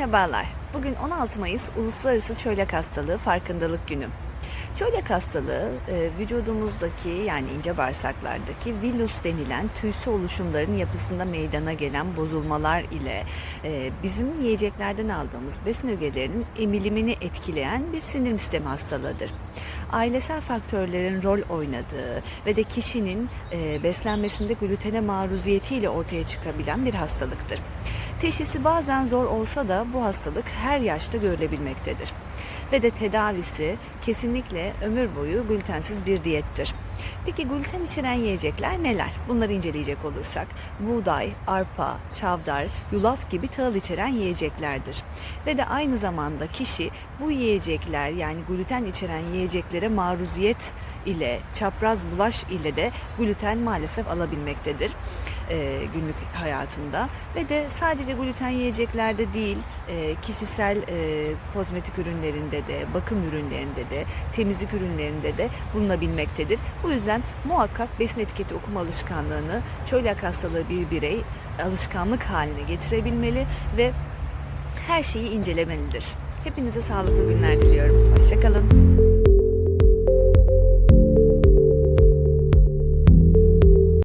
Merhabalar. Bugün 16 Mayıs Uluslararası Çölyak Hastalığı Farkındalık Günü. Çölyak hastalığı e, vücudumuzdaki yani ince bağırsaklardaki villus denilen tüysü oluşumların yapısında meydana gelen bozulmalar ile e, bizim yiyeceklerden aldığımız besin ögelerinin emilimini etkileyen bir sindirim sistemi hastalığıdır. Ailesel faktörlerin rol oynadığı ve de kişinin e, beslenmesinde glutene maruziyetiyle ortaya çıkabilen bir hastalıktır. Teşhisi bazen zor olsa da bu hastalık her yaşta görülebilmektedir. Ve de tedavisi kesinlikle ömür boyu glutensiz bir diyettir. Peki gluten içeren yiyecekler neler? Bunları inceleyecek olursak buğday, arpa, çavdar, yulaf gibi tahıl içeren yiyeceklerdir. Ve de aynı zamanda kişi bu yiyecekler yani gluten içeren yiyeceklere maruziyet ile çapraz bulaş ile de gluten maalesef alabilmektedir e, günlük hayatında ve de sadece gluten yiyeceklerde değil e, kişisel e, kozmetik ürünlerinde de bakım ürünlerinde de temizlik ürünlerinde de bulunabilmektedir. Bu yüzden muhakkak besin etiketi okuma alışkanlığını çölyak hastalığı bir birey alışkanlık haline getirebilmeli ve her şeyi incelemelidir. Hepinize sağlıklı günler diliyorum. Hoşçakalın.